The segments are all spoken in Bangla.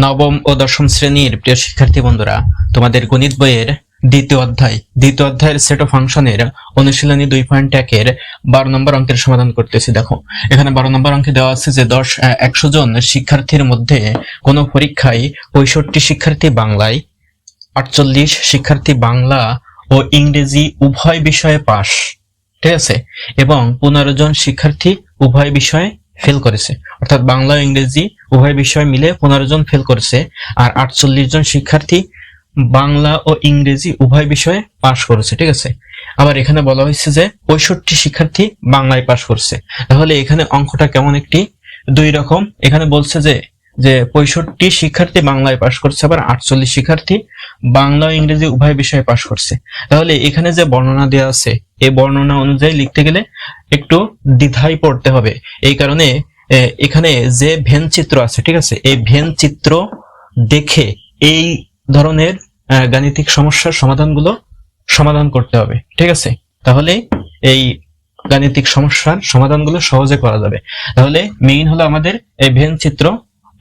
নবম ও দশম শ্রেণির প্রিয় শিক্ষার্থী বন্ধুরা, তোমাদের গণিত বইয়ের দ্বিতীয় অধ্যায়, দ্বিতীয় অধ্যায়ের সেট অফ ফাংশনের অনুশীলনী দুই পয়েন্ট একের বারো নম্বর অঙ্কের সমাধান করতেছি। দেখো, এখানে বারো নম্বর অঙ্কে দেওয়া আছে যে দশ একশো জন শিক্ষার্থীর মধ্যে কোনো পরীক্ষায় পঁয়ষট্টি শিক্ষার্থী বাংলায়, আটচল্লিশ শিক্ষার্থী বাংলা ও ইংরেজি উভয় বিষয়ে পাশ। ঠিক আছে? এবং পনেরো জন শিক্ষার্থী উভয় বিষয়ে ফেল করেছে। অর্থাৎ বাংলা ও ইংরেজি উভয় বিষয় মিলে পনেরো জন ফেল করেছে আর আটচল্লিশ জন শিক্ষার্থী বাংলা ও ইংরেজি উভয় বিষয়ে পাশ করেছে, ঠিক আছে? আবার এখানে বলা হয়েছে যে পঁয়ষট্টি শিক্ষার্থী বাংলায় পাশ করছে। তাহলে এখানে অঙ্কটা কেমন একটি? দুই রকম। এখানে বলছে যে যে পঁয়ষট্টি শিক্ষার্থী বাংলায় পাশ করছে, আবার আটচল্লিশ শিক্ষার্থী বাংলা ও ইংরেজি উভয় বিষয়ে পাশ করছে। তাহলে এখানে যে বর্ণনা দেওয়া আছে, এই বর্ণনা অনুযায়ী লিখতে গেলে একটু দ্বিধায় পড়তে হবে। এই কারণে এখানে যে ভেন চিত্র আছে, ঠিক আছে, এই ভেন চিত্র দেখে এই ধরনের গাণিতিক সমস্যার সমাধানগুলো সমাধান করতে হবে, ঠিক আছে? তাহলে এই গাণিতিক সমস্যার সমাধানগুলো সহজে করা যাবে। তাহলে মেইন হলো আমাদের এই ভেন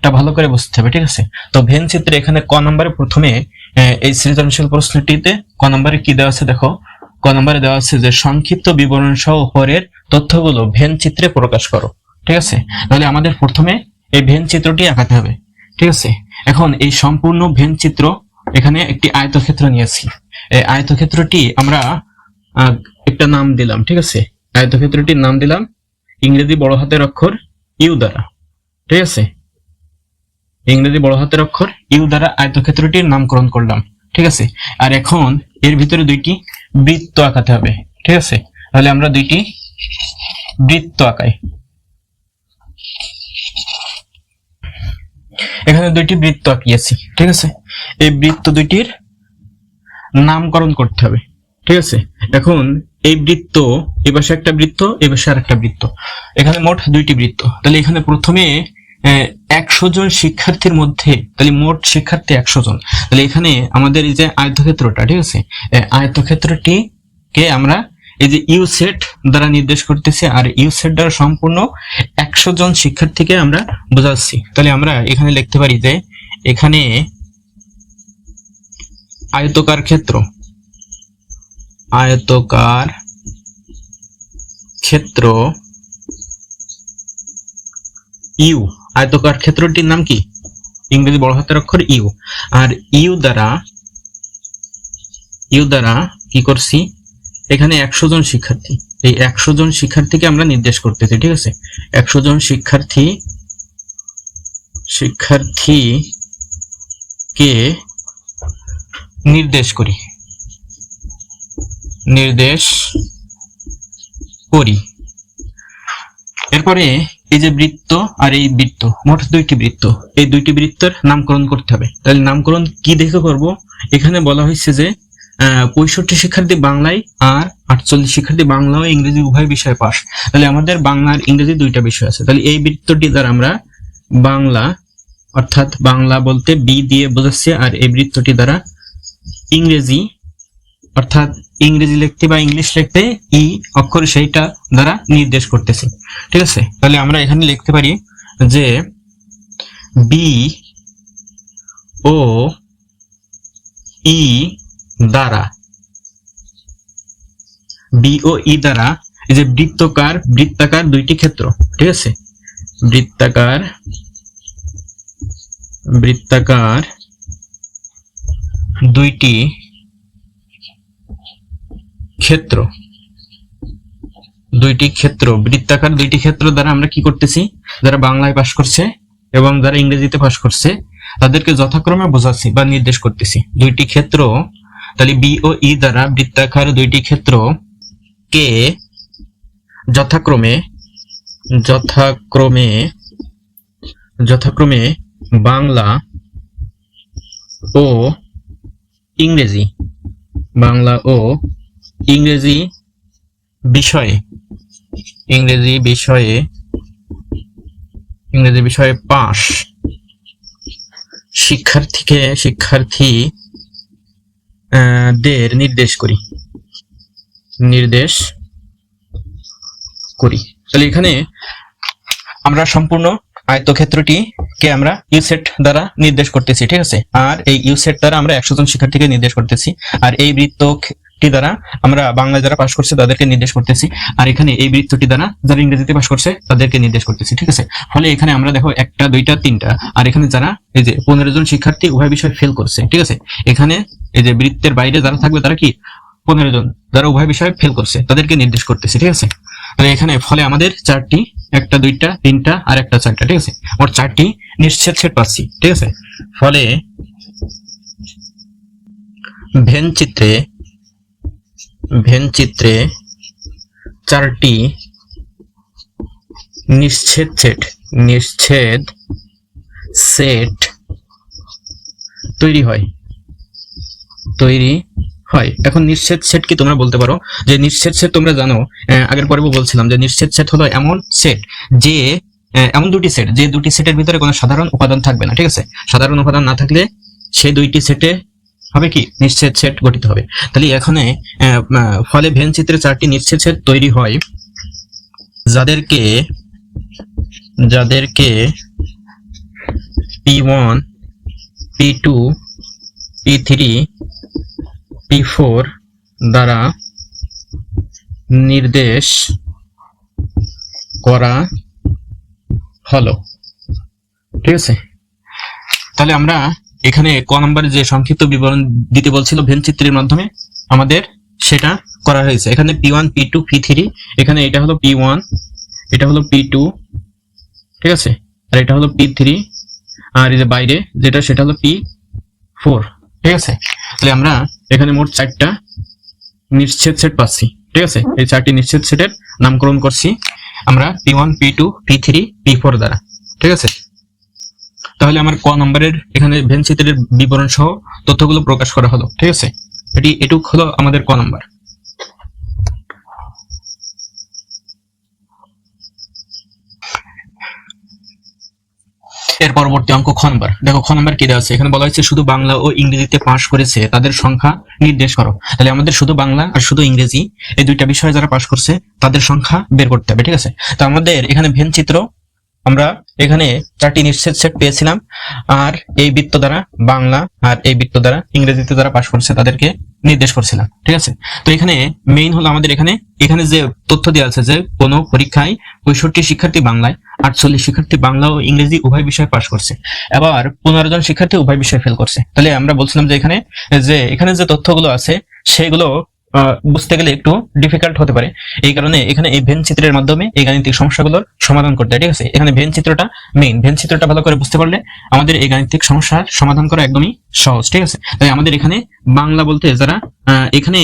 চিত্রটা ভালো করে বুঝতে হবে, ঠিক আছে? তো ভেন চিত্রে এখানে ক নম্বরে প্রথমে এই সৃজনশীল প্রশ্নটিতে ক নম্বরে কি দেওয়া আছে দেখো? ক নম্বরে দেওয়া আছে যে সংক্ষিপ্ত বিবরণ সহ উপরের তথ্যগুলো ভেন চিত্রে প্রকাশ করো, ঠিক আছে? তাহলে আমাদের প্রথমে এই ভেন চিত্রটি আঁকাতে হবে, ঠিক আছে? এখন এই সম্পূর্ণ ভেন চিত্র এখানে একটি আয়তক্ষেত্র নিয়েছি। এই আয়তক্ষেত্রটি আমরা একটা নাম দিলাম, ঠিক আছে? আয়তক্ষেত্রটির নাম দিলাম ইংরেজি বড় হাতের অক্ষর ইউ দ্বারা, ঠিক আছে? ইংরেজি বড় হাতের অক্ষর, ইউ দ্বারা আয়তক্ষেত্রটির নামকরণ করলাম, ঠিক আছে? আর এখন এর ভিতরে দুইটি বৃত্ত আঁকাতে হবে, ঠিক আছে? তাহলে আমরা দুইটি বৃত্ত আঁকাই। এখানে দুইটি বৃত্ত আঁকিয়েছি, ঠিক আছে? এই বৃত্ত দুইটির নামকরণ করতে হবে, ঠিক আছে? এখন এই বৃত্ত পাশে একটা বৃত্ত পাশে আর একটা বৃত্ত। এখানে মোট দুইটি বৃত্ত। তাহলে এখানে প্রথমে একশো জন শিক্ষার্থীর মধ্যে, তাহলে মোট শিক্ষার্থী একশো জন। তাহলে এখানে আমাদের এই যে আয়তক্ষেত্রটা, ঠিক আছে? এই আয়তক্ষেত্রটি কে আমরা, এই যে ইউ সেট দ্বারা নির্দেশ করতেছি, আর ইউ সেট দ্বারা সম্পূর্ণ একশো জন শিক্ষার্থীকে আমরা বোঝাচ্ছি। তাহলে আমরা এখানে লিখতে পারি যে এখানে আয়তকার ক্ষেত্র আয়তকার ক্ষেত্র ইউ আয়তকার ক্ষেত্রটির নাম কি? ইংরেজি বড় হাতের অক্ষর ইউ। আর ইউ দ্বারা ইউ দ্বারা কি করছি? এখানে একশো জন শিক্ষার্থী। এই একশো জন শিক্ষার্থীকে আমরা নির্দেশ করতেছি, ঠিক আছে? একশো জন শিক্ষার্থী শিক্ষার্থী কে নির্দেশ করি। নির্দেশ করি। এরপরে এই যে বৃত্ত আর এই বৃত্ত, মোট দুইটি বৃত্ত। এই দুইটি বৃত্তের নামকরণ করতে হবে। তাহলে নামকরণ কি দেখে করব? এখানে বলা হয়েছে যে পঁয়ষট্টি শিক্ষার্থী বাংলায় আর আটচল্লিশ শিক্ষার্থী বাংলা ও ইংরেজি উভয় বিষয়ে পাস। তাহলে আমাদের বাংলা আর ইংরেজি দুইটা বিষয় আছে। তাহলে এই বৃত্তটি দ্বারা আমরা বাংলা, অর্থাৎ বাংলা বলতে বি দিয়ে বোঝাচ্ছি, আর এই বৃত্তটি দ্বারা ইংরেজি, অর্থাৎ ইংরেজি লিখতে বা ইংলিশ লিখতে ই অক্ষর সেইটা দ্বারা নির্দেশ করতেছে। ঠিক আছে? তাহলে আমরা এখানে লিখতে পারি যে বি ও ই দ্বারা বি ও ই দ্বারা এই যে বৃত্তকার, বৃত্তাকার দুইটি ক্ষেত্র, ঠিক আছে? বৃত্তাকার বৃত্তাকার দুইটি ক্ষেত্র। দুইটি ক্ষেত্র, বৃত্তাকার দুইটি ক্ষেত্র দ্বারা আমরা কি করতেছি? যারা বাংলায় পাশ করছে এবং যারা ইংরেজিতে পাশ করছে, তাদেরকে যথাক্রমে বোঝাচ্ছি বা নির্দেশ করতেছি। দুইটি ক্ষেত্র, তাহলে বি ও ই দ্বারা বৃত্তাকার দুইটি ক্ষেত্র কে যথাক্রমে যথাক্রমে যথাক্রমে বাংলা ও ইংরেজি। বাংলা ও ইংরেজি বিষয়ে ইংরেজি বিষয়ে ইংরেজি বিষয়ে পাশ। শিক্ষার্থীকে, শিক্ষার্থী দের নির্দেশ করি। নির্দেশ করি। তাহলে এখানে আমরা সম্পূর্ণ আয়তক্ষেত্রটি কে আমরা? ইউসেট দ্বারা নির্দেশ করতেছি, ঠিক আছে? আর এই ইউসেট দ্বারা আমরা একশো জন শিক্ষার্থীকে নির্দেশ করতেছি। আর এই বৃত্তটি দ্বারা আমরা বাংলায় যারা পাশ করছে তাদেরকে নির্দেশ করতেছি। আর এখানে এই বৃত্তটি দ্বারা যারা ইংরেজিতে পাশ করছে তাদেরকে নির্দেশ করতেছি, ঠিক আছে? ফলে এখানে আমরা দেখো একটা, দুইটা, তিনটা। আর এখানে যারা এই যে পনেরো জন শিক্ষার্থী উভয় বিষয় ফেল করছে, ঠিক আছে? এখানে এই যে বৃত্তের বাইরে যারা থাকবে তারা কি? পনেরো জন। যারা উভয় বিষয়ে ফেল করছে, তাদেরকে নির্দেশ করতেছি, ঠিক আছে? তাহলে এখানে ফলে আমাদের চারটি, একটা, দুইটা, তিনটা আর একটা চারটা, ঠিক আছে? মোট চারটি নিশ্চিত সেট পাচ্ছি, ঠিক আছে? ফলে ভেন চিত্রে ভেন চিত্রে চারটি নিশ্ছেদ সেট নিশ্ছেদ সেট তৈরি হয়। তৈরি হয়। এখন নিশ্চিত সেট কি তোমরা বলতে পারো? যে নিশ্চিত সেট তোমরা জানো আগের পর্বে বলছিলাম যে নিশ্চিত সেট হলো এমন সেট যে এমন দুটি সেট, যে দুটি সেটের ভিতরে কোনো সাধারণ উপাদান থাকবে না, ঠিক আছে? সাধারণ উপাদান না থাকলে সেই দুইটি সেটে হবে কি? নিশ্চিত সেট গঠিত হবে। তাহলে এখানে ফলে ভেন চিত্রে চারটি নিশ্চিত সেট তৈরি হয়। যাদেরকে যাদেরকে P one, P two, P three, P four দ্বারা নির্দেশ করা হলো। ঠিক আছে? তাহলে আমরা এখানে ক নম্বরে যে সংক্ষিপ্ত বিবরণ দিতে বলছিল ভেন চিত্রের মাধ্যমে, আমাদের সেটা করা হয়েছে। এখানে P one P two P three এখানে এটা হলো পি ওয়ান এটা হলো পি টু ঠিক আছে? আর এটা হলো পি থ্রি আর এই যে বাইরে যেটা, সেটা হলো পি ফোর ঠিক আছে? তাহলে আমরা এখানে মোট চারটা নিশ্চিত সেট পাচ্ছি, ঠিক আছে? এই চারটি নিশ্চিত সেটের নামকরণ করছি আমরা P one P two P three P four দ্বারা, ঠিক আছে? তাহলে আমার ক নম্বরের এখানে ভেন চিত্রের বিবরণ সহ তথ্যগুলো প্রকাশ করা হলো। ঠিক আছে। এটি এটুক হলো আমাদের ক নম্বর। এর পরবর্তী অঙ্ক খ নম্বর। দেখো খ নম্বর কি দেওয়া আছে? এখানে বলা হয়েছে শুধু বাংলা ও ইংরেজিতে পাশ করেছে তাদের সংখ্যা নির্দেশ করো। তাহলে আমাদের শুধু বাংলা আর শুধু ইংরেজি এই দুইটা বিষয়ে যারা পাশ করছে তাদের সংখ্যা বের করতে হবে ঠিক আছে? তো আমাদের এখানে ভেন চিত্র আমরা এখানে চারটি নিশ্চিত সেট পেয়েছিলাম, আর এই বৃত্ত দ্বারা বাংলা আর এই বৃত্ত দ্বারা ইংরেজিতে যারা পাশ করছে তাদেরকে নির্দেশ করছিলাম, ঠিক আছে? তো এখানে মেইন হলো আমাদের এখানে এখানে যে তথ্য দেওয়া আছে যে কোনো পরীক্ষায় পঁয়ষট্টি শিক্ষার্থী বাংলায়, আটচল্লিশ শিক্ষার্থী বাংলা ও ইংরেজি উভয় বিষয়ে পাশ করছে। আবার পনেরো জন শিক্ষার্থী উভয় বিষয়ে ফেল করছে। তাহলে আমরা বলছিলাম যে এখানে যে এখানে যে তথ্যগুলো আছে, সেগুলো বুঝতে গেলে একটু ডিফিকাল্ট হতে পারে। এই কারণে এখানে এই ভেন চিত্রের মাধ্যমে এই গাণিতিক সমস্যাগুলোর সমাধান করতে ঠিক আছে? এখানে ভেন চিত্রটা মেইন ভেন চিত্রটা ভালো করে বুঝতে পারলে আমাদের এই গাণিতিক সমস্যার সমাধান করা একদমই সহজ, ঠিক আছে? তাই আমাদের এখানে বাংলা বলতে যারা এখানে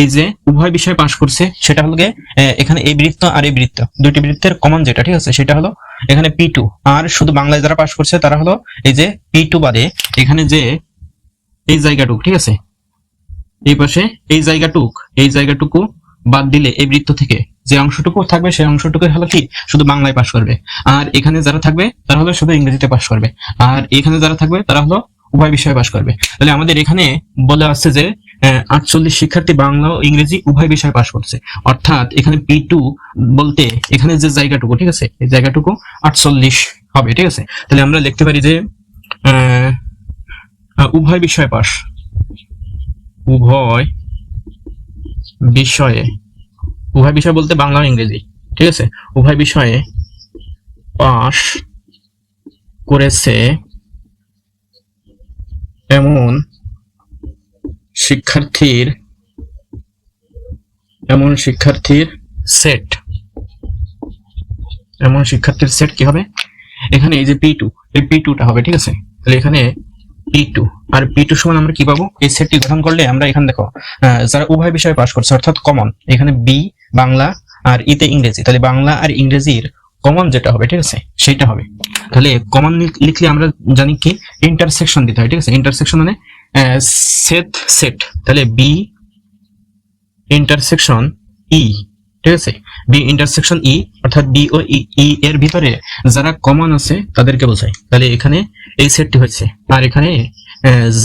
এই যে উভয় বিষয় পাশ করছে, সেটা হলো এখানে এই বৃত্ত আর এই বৃত্ত। দুইটি বৃত্তের কমন যেটা, ঠিক আছে? সেটা হলো এখানে পি টু আর শুধু বাংলায় যারা পাশ করছে, তারা হলো এই যে পি টু বাদে এখানে যে এই জায়গাটুক, ঠিক আছে? এই পাশে এই জায়গাটুক, এই জায়গাটুকু বাদ দিলে এই বৃত্ত থেকে যে অংশটুকু থাকবে সেই অংশটুকু হলো কি? শুধু বাংলায় পাশ করবে। আর এখানে যারা থাকবে, তারা হলো শুধু ইংরেজিতে পাশ করবে। আর এখানে যারা থাকবে, তারা হলো উভয় বিষয়ে পাশ করবে। তাহলে আমাদের এখানে বলে আসছে যে আটচল্লিশ শিক্ষার্থী বাংলা ও ইংরেজি উভয় বিষয়ে পাশ করছে। অর্থাৎ এখানে পি টু বলতে এখানে যে জায়গাটুকু, ঠিক আছে? এই জায়গাটুকু আটচল্লিশ হবে, ঠিক আছে? তাহলে আমরা লিখতে পারি যে উভয় বিষয় পাশ উভয় বিষয়ে, উভয় বিষয় বলতে বাংলা ইংরেজি, ঠিক আছে? উভয় বিষয়ে পাশ করেছে এমন শিক্ষার্থীর এমন শিক্ষার্থীর সেট এমন শিক্ষার্থীর সেট কি হবে? এখানে এই যে পি টু এই পি টুটা হবে, ঠিক আছে? তাহলে এখানে পি টু আর পি টু সমান আমরা কি পাবো? এই সেটটি গঠন করলে আমরা এখানে দেখো যারা উভয় বিষয়ে পাশ করছে, অর্থাৎ কমন এখানে বি বাংলা আর ইতে ইংরেজি। তাহলে বাংলা আর ইংরেজির কমন যেটা হবে, ঠিক আছে? সেটা হবে। তাহলে কমন লিখলে আমরা জানি কি? ইন্টারসেকশন দিতে হয়, ঠিক আছে? ইন্টারসেকশন মানে সেট সেট তাহলে বি ইন্টারসেকশন ই ঠিক আছে? বি ইন্টারসেকশন ই অর্থাৎ বি ও ই এর ভিতরে যারা কমন আছে, তাদেরকে বোঝায় তাহলে এখানে এই সেটটি হচ্ছে আর এখানে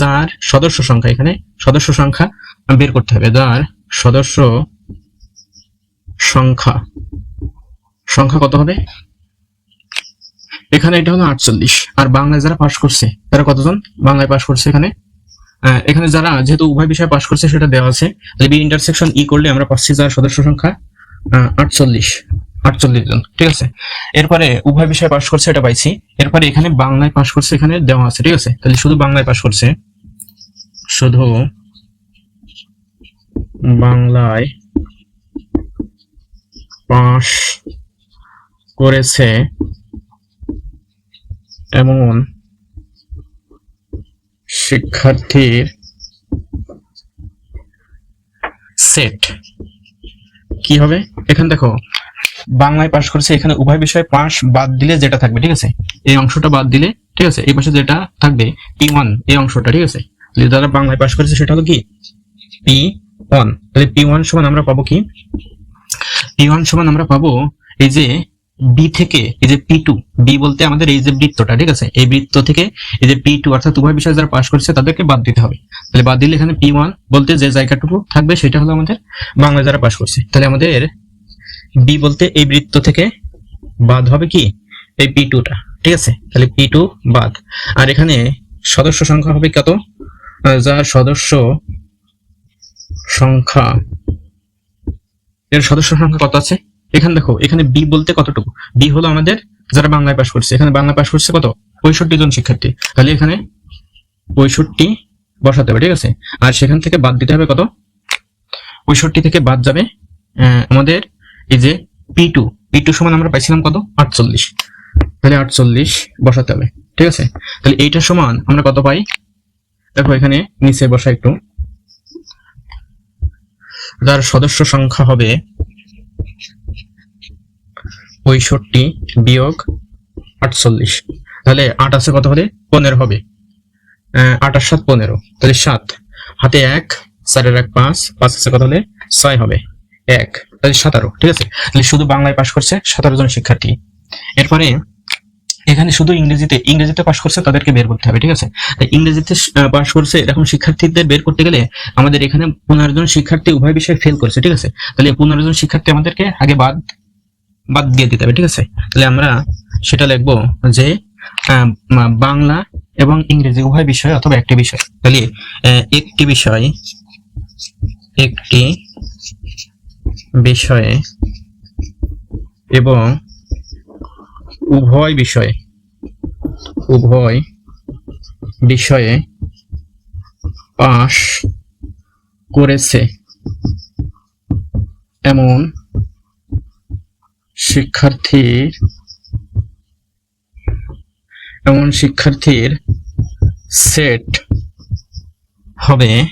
যার সদস্য সংখ্যা, এখানে সদস্য সংখ্যা বের করতে হবে। যার সদস্য সংখ্যা সংখ্যা কত হবে? এখানে এটা হলো আটচল্লিশ। আর বাংলায় যারা পাশ করছে, তারা কতজন? বাংলায় পাশ করছে এখানে। এখানে যারা যেহেতু উভয় বিষয়ে পাশ করছে, সেটা দেওয়া আছে। বি ইন্টারসেকশন ই করলে আমরা পাচ্ছি যার সদস্য সংখ্যা আটচল্লিশ আটচল্লিশ জন, ঠিক আছে? এরপরে উভয় বিষয়ে পাশ করছে, এটা পাইছি। এরপরে এখানে বাংলায় পাশ করছে, এখানে দেওয়া আছে, ঠিক আছে? তাহলে শুধু বাংলায় পাশ করছে। শুধু বাংলায় পাশ করেছে এমন শিক্ষার্থীর সেট কি হবে? এখানে দেখো, বাংলায় পাশ করছে, এখানে উভয় বিষয়ে পাশ বাদ দিলে যেটা থাকবে, ঠিক আছে? এই অংশটা বাদ দিলে, ঠিক আছে? এই পাশে যেটা থাকবে পি ওয়ান এই অংশটা, ঠিক আছে? যারা বাংলায় পাশ করেছে, সেটা হলো কি? পি ওয়ান তাহলে পি ওয়ান সমান আমরা পাবো কি? পি ওয়ান সমান আমরা পাবো এই যে বি থেকে, এই যে পি টু বি বলতে আমাদের এই যে বৃত্তটা, ঠিক আছে? এই বৃত্ত থেকে এই যে পি টু অর্থাৎ উভয় বিষয়ে যারা পাশ করছে, তাদেরকে বাদ দিতে হবে। তাহলে বাদ দিলে এখানে পি ওয়ান বলতে যে জায়গাটুকু থাকবে, সেটা হলো আমাদের বাংলা যারা পাশ করছে। তাহলে আমাদের বি বলতে এই বৃত্ত থেকে বাদ হবে কি? এই পি টুটা ঠিক আছে? তাহলে পি টু বাদ। আর এখানে সদস্য সংখ্যা হবে কত? যার সদস্য সংখ্যা, এর সদস্য সংখ্যা কত আছে? এখানে দেখো, এখানে বি বলতে কতটুকু? বি হলো আমাদের যারা বাংলায় পাশ করছে। এখানে বাংলা পাশ করছে কত? পঁয়ষট্টি জন শিক্ষার্থী। তাহলে এখানে পঁয়ষট্টি বসাতে হবে, ঠিক আছে? আর সেখান থেকে বাদ দিতে হবে কত? পঁয়ষট্টি থেকে বাদ যাবে আমাদের এই যে পি টু পি টু সমান আমরা পাইছিলাম কত? আটচল্লিশ। তাহলে আটচল্লিশ বসাতে হবে, ঠিক আছে? তাহলে এইটার সমান আমরা কত পাই? দেখো এখানে নিচে বসা একটু। যার সদস্য সংখ্যা হবে পঁয়ষট্টি বিয়োগ আটচল্লিশ। তাহলে আট আছে কত হলে পনেরো হবে। আট আর সাত পনেরো। তাহলে সাত। হাতে এক, চারের এক পাঁচ পাঁচ আছে কত হলে? ছয় হবে। এক। তাহলে সতেরো, ঠিক আছে? তাহলে শুধু বাংলায় পাশ করছে সতেরো জন শিক্ষার্থী। এরপরে এখানে শুধু ইংরেজিতে ইংরেজিতে পাশ করছে তাদেরকে বের করতে হবে, ঠিক আছে? ইংরেজিতে পাশ করছে এরকম শিক্ষার্থীদের বের করতে গেলে আমাদের এখানে পনেরো জন শিক্ষার্থী উভয় বিষয়ে ফেল করছে, ঠিক আছে? তাহলে পনেরো জন শিক্ষার্থী আমাদেরকে আগে বাদ বাদ দিয়ে দিতে হবে, ঠিক আছে? তাহলে আমরা সেটা লিখব যে বাংলা এবং ইংরেজি উভয় বিষয় অথবা একটি বিষয়। তাহলে একটি বিষয়, একটি বিষয়ে এবং উভয় বিষয়ে উভয় বিষয়ে পাশ করেছে এমন শিক্ষার্থীর এমন শিক্ষার্থীর সেট হবে।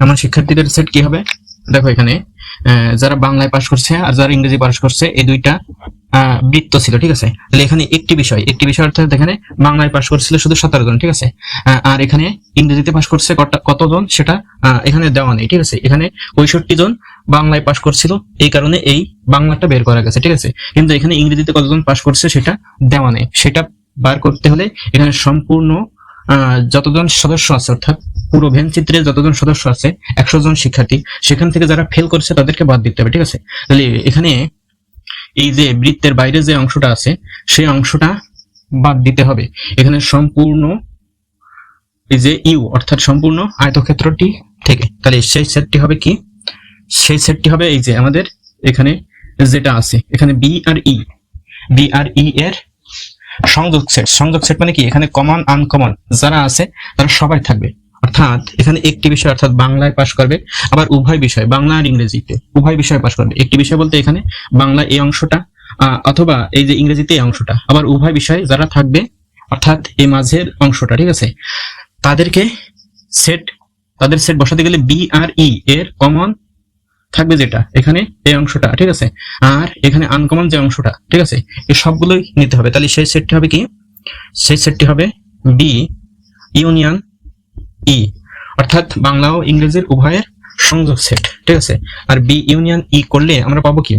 এমন শিক্ষার্থীদের সেট কি হবে? দেখো এখানে যারা বাংলায় পাশ করছে আর যারা ইংরেজি পাশ করছে, এই দুইটা বৃত্ত ছিল, ঠিক আছে? তাহলে এখানে একটি বিষয় একটি বিষয় অর্থাৎ এখানে বাংলায় পাশ করছিল শুধু সতেরো জন, ঠিক আছে? আর এখানে ইংরেজিতে পাশ করছে কত- কতজন সেটা এখানে দেওয়া নেই, ঠিক আছে? এখানে পঁয়ষট্টি জন বাংলায় পাশ করছিল, এই কারণে এই বাংলাটা বের করা গেছে, ঠিক আছে? কিন্তু এখানে ইংরেজিতে কতজন পাশ করছে সেটা দেওয়া নেই। সেটা বার করতে হলে এখানে সম্পূর্ণ যতজন সদস্য আছে, অর্থাৎ পুরো ভেন চিত্রে যতজন সদস্য আছে, একশো জন শিক্ষার্থী, সেখান থেকে যারা ফেল করছে তাদেরকে বাদ দিতে হবে, ঠিক আছে? তাহলে এখানে এই যে বৃত্তের বাইরে যে অংশটা আছে, সেই অংশটা বাদ দিতে হবে। এখানে সম্পূর্ণ এই যে ইউ, অর্থাৎ সম্পূর্ণ আয়তক্ষেত্রটি থেকে। তাহলে সেই সেটটি হবে কি? সেই সেটটি হবে এই যে আমাদের এখানে যেটা আছে, এখানে বি আর ই বি আর ই এর সংযোগ সেট। সংযোগ সেট মানে কি? এখানে কমন আনকমন যারা আছে, তারা সবাই থাকবে। অর্থাৎ এখানে একটি বিষয় অর্থাৎ বাংলায় পাশ করবে, আবার উভয় বিষয়, বাংলা আর ইংরেজিতে, উভয় বিষয় পাশ করবে। একটি বিষয় বলতে এখানে বাংলা এই অংশটা অথবা এই যে ইংরেজিতে এই অংশটা, আবার উভয় বিষয় যারা থাকবে, অর্থাৎ এই মাঝের অংশটা, ঠিক আছে, তাদেরকে সেট তাদের সেট বসাতে গেলে বি আর ই এর কমন থাকবে যেটা, এখানে এই অংশটা, ঠিক আছে, আর এখানে আনকমন যে অংশটা, ঠিক আছে, এই সবগুলোই নিতে হবে। তাহলে সেই সেটটি হবে কি? সেই সেটটি হবে বি ইউনিয়ন ই, অর্থাৎ বাংলা ও ইংরেজির উভয়ের সংযোগ সেট ঠিক আছে? আর বি ইউনিয়ন ই করলে আমরা পাবো কি?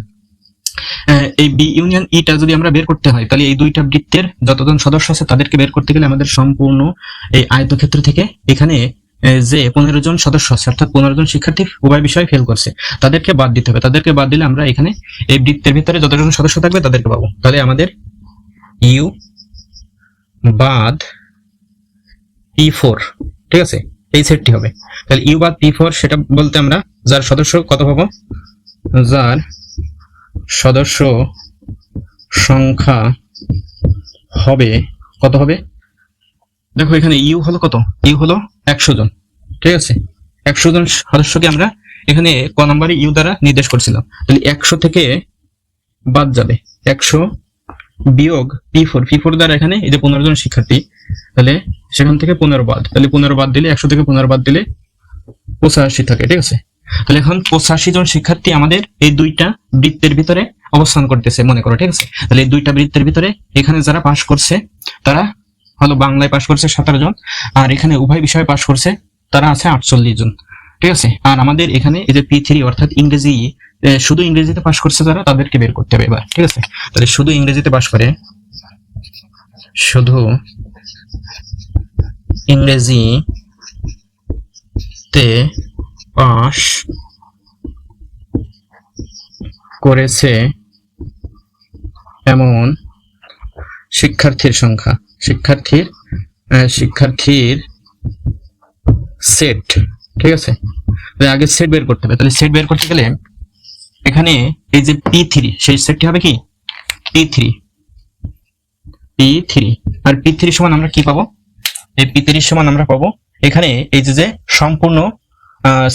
এই বি ইউনিয়ন ইটা যদি আমরা বের করতে হয়, তাহলে এই দুইটা বৃত্তের যতজন সদস্য আছে তাদেরকে বের করতে গেলে আমাদের সম্পূর্ণ এই আয়তক্ষেত্র থেকে এখানে যে পনেরো জন সদস্য আছে, অর্থাৎ পনেরো জন শিক্ষার্থী উভয় বিষয়ে ফেল করছে। তাদেরকে বাদ দিতে হবে। তাদেরকে বাদ দিলে আমরা এখানে এই বৃত্তের ভিতরে যতজন সদস্য থাকবে তাদেরকে পাবো। তাহলে আমাদের ইউ বাদ পি ফোর ঠিক আছে? এই সেটটি হবে। তাহলে ইউ বা পি ফোর সেটা বলতে আমরা যার সদস্য কত পাবো? যার সদস্য সংখ্যা হবে কত হবে? দেখো এখানে ইউ হলো কত? ইউ হলো একশো জন। ঠিক আছে? একশো জন সদস্যকে আমরা এখানে ক নম্বরে ইউ দ্বারা নির্দেশ করছিলাম। তাহলে একশো থেকে বাদ যাবে। একশো বিয়োগ পি ফোর পি ফোর দ্বারা এখানে এই যে পনেরো জন শিক্ষার্থী, তাহলে সেখান থেকে পনেরো বাদ। তাহলে পনেরো বাদ দিলে, একশো থেকে পনেরো বাদ দিলে পঁচাশি থাকে, ঠিক আছে? তাহলে এখন পঁচাশি জন শিক্ষার্থী আমাদের এই দুইটা বৃত্তের ভিতরে অবস্থান করতেছে, মনে করো, ঠিক আছে? তাহলে এই দুইটা বৃত্তের ভিতরে এখানে যারা পাশ করছে, তারা হলো বাংলায় পাশ করছে সতেরো জন, আর এখানে উভয় বিষয়ে পাশ করছে, তারা আছে আটচল্লিশ জন, ঠিক আছে? আর আমাদের এখানে এই যে পি থ্রি অর্থাৎ ইংরেজি শুধু ইংরেজিতে পাশ করছে তারা তাদেরকে বের করতে হবে এবার, ঠিক আছে? তাহলে শুধু ইংরেজিতে পাশ করে, শুধু ইংরেজিতে পাশ করেছে এমন শিক্ষার্থীর সংখ্যা। শিক্ষার্থীর শিক্ষার্থীর সেট ঠিক আছে? আগে সেট বের করতে হবে। তাহলে সেট বের করতে গেলে এখানে এই যে পি থ্রি সেই সেটটি হবে কি? পি থ্রি পি থ্রি আর পি থ্রি সমান আমরা কি পাবো? এই পি থ্রি সমান আমরা পাবো। এখানে এই যে যে সম্পূর্ণ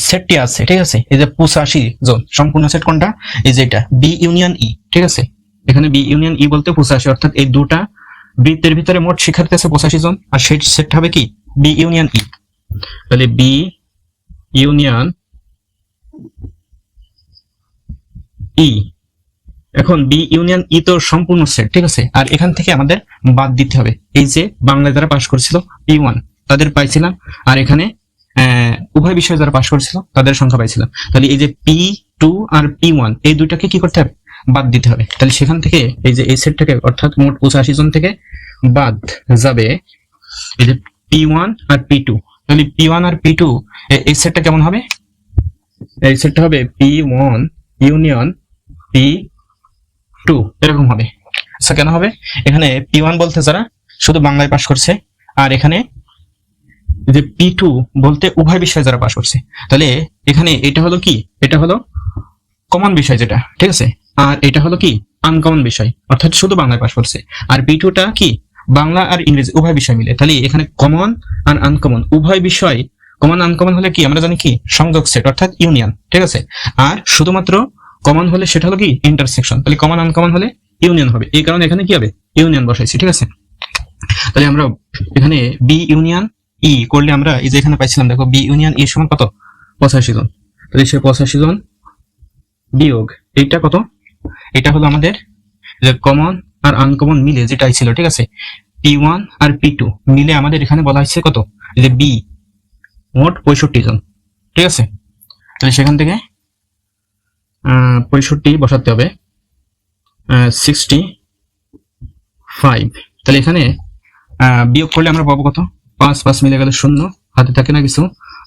সেটটি আছে, ঠিক আছে? এই যে পঁচাশি জন। সম্পূর্ণ সেট কোনটা? এই যে এটা বি ইউনিয়ন ই ঠিক আছে? এখানে বি ইউনিয়ন ই বলতে পঁচাশি, অর্থাৎ এই দুটা বৃত্তের ভিতরে মোট শিক্ষার্থী আছে পঁচাশি জন। আর সেই সেট হবে কি? বি ইউনিয়ন ই তাহলে বি ইউনিয়ন ই এখন বি ইউনিয়ন ই তো সম্পূর্ণ সেট ঠিক আছে? আর এখান থেকে আমাদের বাদ দিতে হবে। এই যে বাংলায় যারা পাশ করেছিল পি ওয়ান তাদের পাইছিলাম আর এখানে উভয় বিষয়ে যারা পাশ করেছিল, তাদের সংখ্যা পাইছিলাম তাহলে এই যে পি টু আর পি ওয়ান এই দুইটাকে কি করতে হবে? বাদ দিতে হবে। তাহলে সেখান থেকে এই যে এই সেটটাকে অর্থাৎ মোট পঁচাশি জন থেকে বাদ যাবে এই যে পি ওয়ান আর পি টু তাহলে পি ওয়ান আর পি টু এই সেটটা কেমন হবে? এই সেটটা হবে P one union P two এরকম হবে। আচ্ছা কেন হবে? এখানে পি ওয়ান বলতে যারা, শুধু বাংলায় পাশ করছে, আর এখানে যে পি টু বলতে উভয় বিষয়ে যারা পাশ করছে, তাহলে এখানে এটা হলো কি? এটা হলো কমন বিষয় যেটা, ঠিক আছে? আর এটা হলো কি? আনকমন বিষয়, অর্থাৎ শুধু বাংলায় পাশ করছে। আর পি টুটা কি? বাংলা আর ইংরেজি উভয় বিষয় মিলে। তাহলে এখানে কমন আর আনকমন উভয় বিষয় কমন আনকমন হলে কি? আমরা জানি কি? সংযোগ সেট অর্থাৎ ইউনিয়ন ঠিক আছে? আর শুধুমাত্র কমন হলে সেটা হলো কি? ইন্টারসেকশন তাহলে কমন আনকমন হলে ইউনিয়ন হবে। এই কারণে এখানে কি হবে? ইউনিয়ন বসাইছি, ঠিক আছে? তাহলে আমরা এখানে বি ইউনিয়ন ই করলে আমরা এই যে এখানে পাইছিলাম, দেখো বি ইউনিয়ন ই সমান কত? পঁচাশি জন। তাহলে সে পঁচাশি জন বিয়োগ, এইটা কত? এটা হলো আমাদের যে কমন আর আনকমন মিলে যেটাই ছিল, ঠিক আছে? পি ওয়ান আর পি টু মিলে আমাদের এখানে বলা হয়েছে কত? যে বি মোট পঁয়ষট্টি জন, ঠিক আছে? তাহলে সেখান থেকে পঁয়ষট্টি বসাতে হবে সিক্সটি ফাইভ তাহলে এখানে বিয়োগ করলে আমরা পাবো কত? পাঁচ পাঁচ মিলে গেলে শূন্য, হাতে থাকে না কিছু।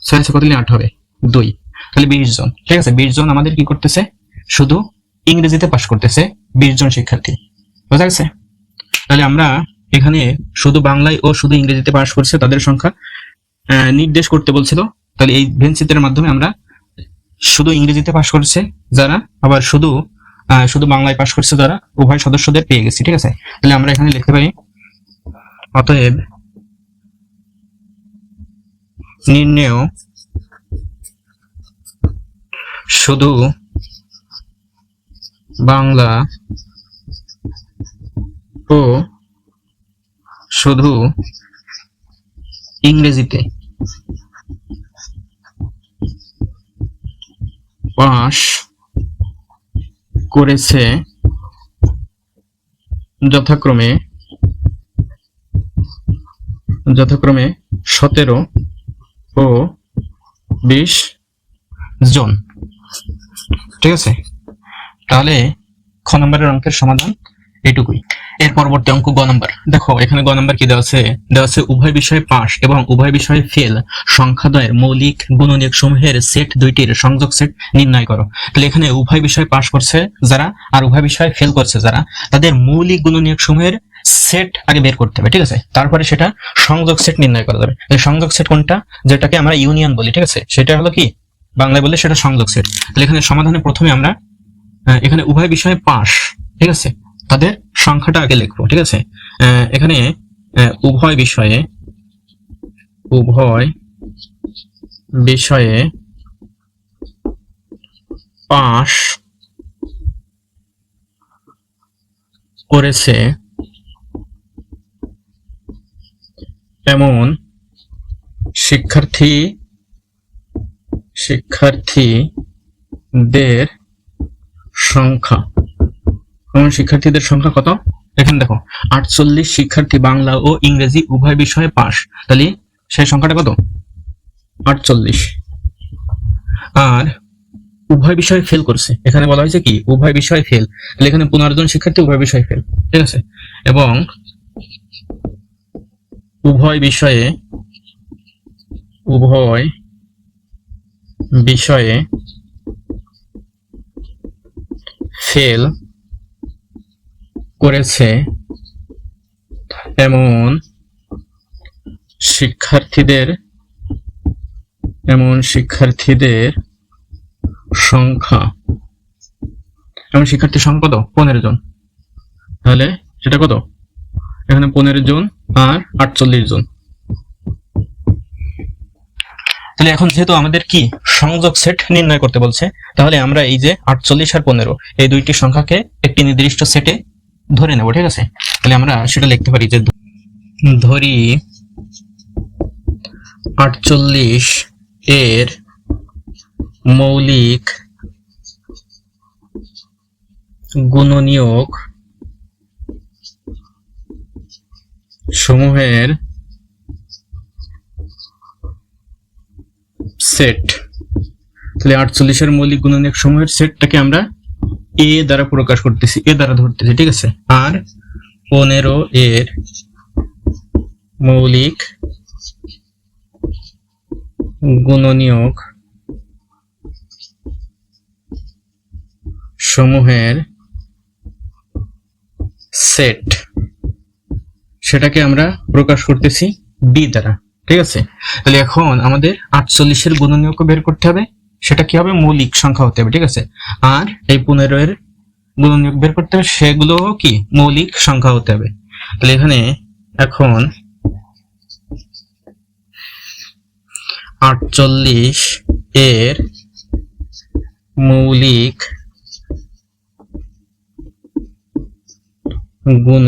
ছয় কত আট হবে? দুই। তাহলে বিশ জন। ঠিক আছে, বিশ জন আমাদের কি করতেছে? শুধু ইংরেজিতে পাশ করতেছে বিশ জন শিক্ষার্থী। বোঝা গেছে? তাহলে আমরা এখানে শুধু বাংলায় ও শুধু ইংরেজিতে পাশ করছে, তাদের সংখ্যা নির্দেশ করতে বলছিল। তাহলে এই ভেনচিত্রের মাধ্যমে আমরা শুধু ইংরেজিতে পাশ করছে যারা, আবার শুধু শুধু বাংলায় পাশ করছে যারা, উভয় সদস্যদের পেয়ে গেছি, ঠিক আছে? তাহলে আমরা এখানে লিখতে পারি, অতএব নির্ণেয় শুধু বাংলা ও শুধু ইংরেজিতে। পাশ করেছে যথাক্রমে যথাক্রমে সতেরো ও বিশ জন। ঠিক আছে? তাহলে খ নম্বরের অঙ্কের সমাধান এইটুকুই এর পরবর্তী অঙ্ক গ নম্বর। দেখো, এখানে গ নম্বর কি দেওয়া আছে? দেওয়া আছে উভয় বিষয়ে পাশ এবং উভয় বিষয়ে ফেল। সংখ্যাদ্বয়ের মৌলিক গুণনীয়ক সমূহের সেট দুইটির সংযোগ সেট নির্ণয় করো। তাহলে এখানে উভয় বিষয়ে পাশ করছে যারা আর উভয় বিষয়ে ফেল করছে যারা, তাদের মৌলিক গুণনীয়ক সমূহের সেট আগে বের করতে হবে, ঠিক আছে? তারপরে সেটা সংযোগ সেট নির্ণয় করা যাবে। সংযোগ সেট কোনটা? যেটাকে আমরা ইউনিয়ন বলি, ঠিক আছে? সেটা হলো কি? বাংলায় বললে সেটা সংযোগ সেট। তাহলে এখানে সমাধানে প্রথমে আমরা এখানে উভয় বিষয়ে পাশ, ঠিক আছে? তাদের সংখ্যাটা আগে লিখব, ঠিক আছে? এখানে উভয় বিষয়ে উভয় বিষয়ে পাশ করেছে এমন শিক্ষার্থী, শিক্ষার্থীদের সংখ্যা। এমন শিক্ষার্থীদের সংখ্যা কত? এখানে দেখো, আটচল্লিশ শিক্ষার্থী বাংলা ও ইংরেজি উভয় বিষয়ে পাস। তাহলে সেই সংখ্যাটা কত? আটচল্লিশ। আর উভয় বিষয়ে ফেল করছে। এখানে বলা হয়েছে কি? উভয় বিষয়ে ফেল তাহলে এখানে পনেরো জন শিক্ষার্থী উভয় বিষয়ে ফেল ঠিক আছে? এবং উভয় বিষয়ে উভয় বিষয়ে ফেল করেছে এমন শিক্ষার্থীদের এমন শিক্ষার্থীদের সংখ্যা। এমন শিক্ষার্থীর সংখ্যা কত? পনেরো জন। তাহলে সেটা কত? এখানে পনেরো জন আর আটচল্লিশ জন। তাহলে এখন যেহেতু আমাদের কি? সংযোগ সেট নির্ণয় করতে বলছে, তাহলে আমরা এই যে আটচল্লিশ আর পনেরো, এই দুইটি সংখ্যাকে একটি নির্দিষ্ট সেটে ধরে নেব, ঠিক আছে? তাহলে আমরা সেটা লিখতে পারি যে ধরি আটচল্লিশ এর মৌলিক গুণনীয়ক সমূহের সেট তাহলে আটচল্লিশের মৌলিক গুণনীয়ক সমূহের সেটটাকে আমরা এ দ্বারা প্রকাশ করতেছি, এ দ্বারা ধরতেছি, ঠিক আছে? আর পনেরো এর মৌলিক গুণনীয়ক সমূহের সেট, সেটাকে আমরা প্রকাশ করতেছি বি দ্বারা, ঠিক আছে? তাহলে এখন আমাদের আটচল্লিশের গুণনীয়ক বের করতে হবে। সেটা কি হবে মৌলিক সংখ্যা হতে হবে, ঠিক আছে? আর এই পনেরো এর গুণনীয়ক বের করতে হবে সেগুলো কি মৌলিক সংখ্যা হতে হবে। তাহলে এখানে এখন আটচল্লিশ এর মৌলিক গুণ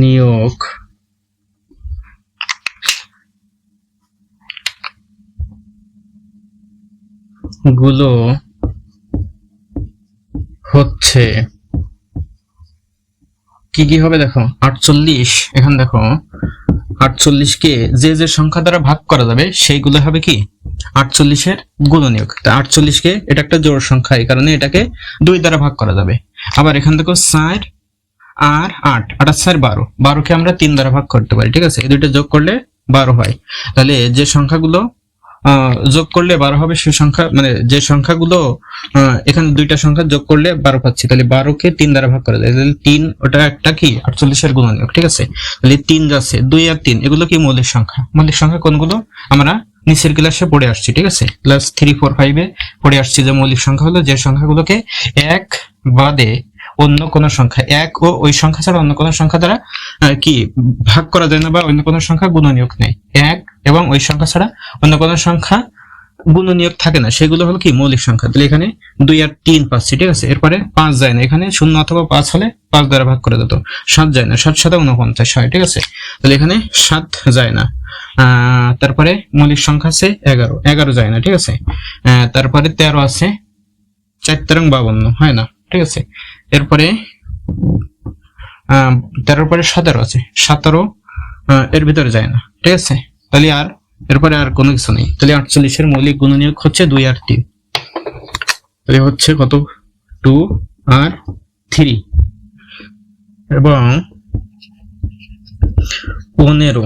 নিয়োগ গুলো হচ্ছে কি কি হবে দেখো? আটচল্লিশ। এখানে দেখো, আটচল্লিশ কে যে যে সংখ্যা দ্বারা ভাগ করা যাবে, সেইগুলো হবে কি? আটচল্লিশের গুণনীয়ক। তা আটচল্লিশ কে, এটা একটা জোর সংখ্যা, এই কারণে এটাকে দুই দ্বারা ভাগ করা যাবে। আবার এখান থেকে চার আর আট আর চার বারো। বারোকে আমরা তিন দ্বারা ভাগ করতে পারি, ঠিক আছে? এই দুইটা যোগ করলে বারো হয়। তাহলে যে সংখ্যাগুলো যোগ করলে বারো হবে সে সংখ্যা মানে যে সংখ্যাগুলো এখানে দুইটা সংখ্যা যোগ করলে বারো পাচ্ছি। তাহলে বারোকে তিন দ্বারা ভাগ করা যায়। তাহলে তিন, ওটা একটা কি? আটচল্লিশের গুণনীয়ক, ঠিক আছে? তাহলে তিন যাচ্ছে, দুই আর তিন, এগুলো কি মৌলিক সংখ্যা? মৌলিক সংখ্যা কোনগুলো? আমরা নিচের ক্লাসে পড়ে আসছি, ঠিক আছে? ক্লাস থ্রি ফোর ফাইভে পড়ে আসছি যে মৌলিক সংখ্যা হলো যে সংখ্যাগুলোকে এক বাদে অন্য কোন সংখ্যা, এক ও ওই সংখ্যা ছাড়া অন্য কোন সংখ্যা দ্বারা কি, ভাগ করা যায় না বা অন্য কোন সংখ্যা গুণনীয়ক নেই। এক এবং ওই সংখ্যা ছাড়া অন্য কোন সংখ্যা গুণনীয়ক থাকে না। সেগুলো হলো কি? মৌলিক সংখ্যা। তাহলে এখানে দুই আর তিন পাচ্ছি, ঠিক আছে? এরপরে পাঁচ যায় না। এখানে শূন্য অথবা পাঁচ হলে পাঁচ দ্বারা ভাগ করে দিত। সাত যায় না। সাত সাথে উনপঞ্চাশ হয়, ঠিক আছে? তাহলে এখানে সাত যায় না। তারপরে মৌলিক সংখ্যা আছে এগারো। এগারো যায় না, ঠিক আছে? তারপরে তেরো আছে চার তেরং বাবন্ন হয় না, ঠিক আছে? এরপরে তেরোর পরে সতেরো আছে। সতেরো এর ভিতরে যায় না, ঠিক আছে? তাহলে আর এরপরে আর কোনো কিছু নেই। তাহলে আটচল্লিশের মৌলিক গুণনীয়ক হচ্ছে দুই আর তিন। তাহলে হচ্ছে কত? টু আর থ্রি। এবং পনেরো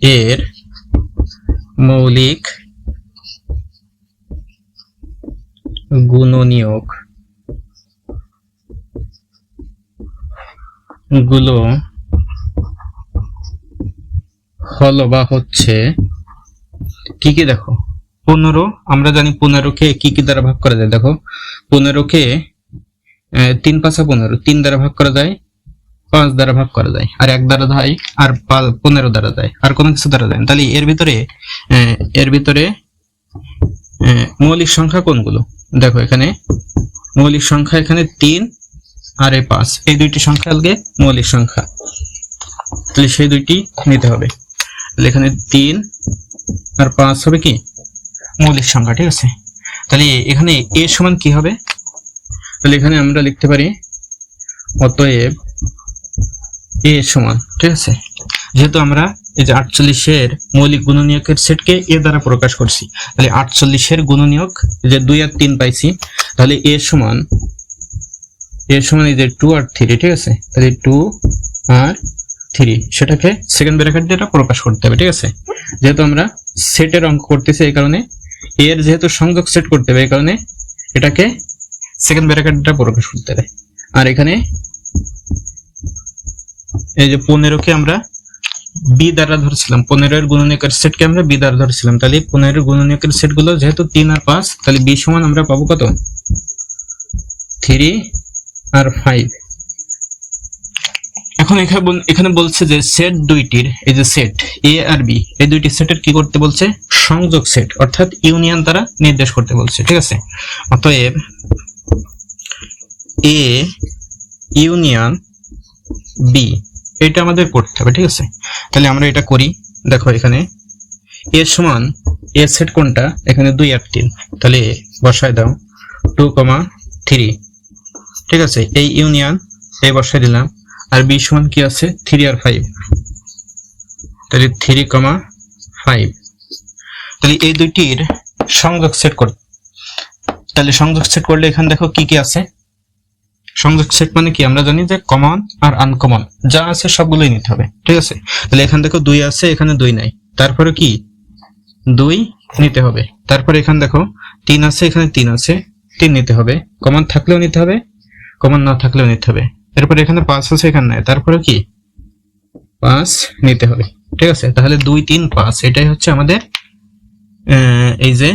এর মৌলিক গুণনীয়কগুলো হলো বা হচ্ছে, কি কি দেখো? পনেরো, আমরা জানি পনেরোকে কি কি দ্বারা ভাগ করা যায়? দেখো, পনেরোকে তিন পাঁচা পনেরো, তিন দ্বারা ভাগ করা যায়, পাঁচ দ্বারা ভাগ করা যায়, আর এক দ্বারা যায় আর পনেরো দ্বারা যায় আর কোনো কিছু দ্বারা যায় তাহলে এর ভিতরে এর ভিতরে মৌলিক সংখ্যা কোনগুলো? দেখো এখানে, মৌলিক সংখ্যা এখানে তিন, আর এ পাঁচ। এই দুইটি সংখ্যা আগে মৌলিক সংখ্যা। তাহলে সেই দুইটি নিতে হবে। তাহলে এখানে তিন আর পাঁচ হবে কি? মৌলিক সংখ্যা ঠিক আছে? তাহলে এখানে এ সমান কি হবে? তাহলে এখানে আমরা লিখতে পারি অতএব এ সমান ঠিক আছে? যেহেতু আমরা এই যে আটচল্লিশের মৌলিক গুণনীয়কের সেটকে এ দ্বারা প্রকাশ করছি তাহলে আটচল্লিশের গুণনীয়ক যে দুই আর তিন পাইছি তাহলে এ সমান এ সমান এই যে টু আর থ্রি ঠিক আছে? তাহলে টু আর থ্রি, সেটাকে সেকেন্ড ব্র্যাকেট দ্বারা প্রকাশ করতে হবে, ঠিক আছে? যেহেতু আমরা সেটের অঙ্ক করতেছি এই কারণে এর যেহেতু সংযোগ সেট করতে হবে এই কারণে, এটাকে সেকেন্ড ব্র্যাকেট দ্বারা প্রকাশ করতে হবে। আর এখানে এই যে পনেরোকে আমরা বি দ্বারা ধরছিলাম, পনেরোর গুণনীয়কের সেটকে আমরা বি দ্বারা ধরছিলাম, তাহলে পনেরোর গুণনীয়কের সেটগুলো যেহেতু তিন আর পাঁচ, তাহলে বি সমান আমরা পাবো কত? থ্রি আর ফাইভ এখন এখানে এখানে বলছে যে সেট দুইটির, এই যে সেট এ আর বি এই দুইটি সেটের কি করতে বলছে? সংযোগ সেট অর্থাৎ ইউনিয়ন দ্বারা নির্দেশ করতে বলছে, ঠিক আছে? অতএব এ ইউনিয়ন বি এটা আমাদের করতে হবে, ঠিক আছে? তাহলে আমরা এটা করি, দেখো এখানে এ সমান এ সেট কোনটা? এখানে দুই আর তিন। তাহলে বসায় দাও টু কমা থ্রি ঠিক আছে? এই ইউনিয়ন এই বসায় দিলাম। আর বি সমান কি আছে? থ্রি আর ফাইভ তাহলে থ্রি কমা ফাইভ তাহলে এই দুইটির সংযোগ সেট কর তাহলে সংযোগ সেট করলে এখানে দেখো কি কি আছে? সংযোগ সেট মানে কি? আমরা জানি যে কমন আর আনকমন যা আছে সবগুলোই নিতে হবে। ঠিক আছে? তাহলে এখানে দেখো দুই আছে, এখানে দুই নাই। তারপরে কি? দুই নিতে হবে। তারপরে এখানে দেখো তিন আছে, এখানে তিন আছে। তিন নিতে হবে। কমন থাকলেও নিতে হবে কমন না থাকলেও নিতে হবে। এরপরে এখানে পাঁচ আছে, এখানে নাই। তারপরে কি? পাঁচ নিতে হবে। ঠিক আছে? তাহলে দুই, তিন, পাঁচ। এটাই হচ্ছে আমাদের এই যে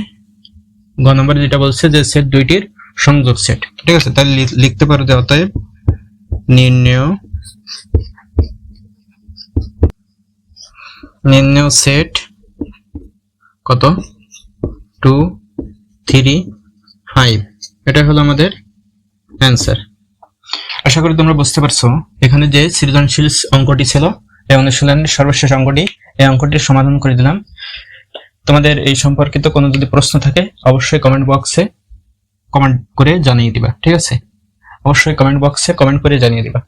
গ নম্বর যেটা বলছে যে সেট দুইটির সংযোগ সেট ঠিক আছে? তাহলে লিখতে পারো যে অতএব নির্ণয় নির্ণয় সেট কত? টু থ্রি ফাইভ এটা হলো আমাদের অ্যান্সার আশা করি তোমরা বুঝতে পারছ। এখানে যে সৃজনশীল অঙ্কটি ছিল, এই অনুশীলনের সর্বশেষ অঙ্কটি এই অঙ্কটির সমাধান করে দিলাম। তোমাদের এই সম্পর্কিত কোনো যদি প্রশ্ন থাকে, অবশ্যই কমেন্ট বক্সে কমেন্ট করে জানিয়ে দিবা, ঠিক আছে? অবশ্যই কমেন্ট বক্সে কমেন্ট করে জানিয়ে দিবা।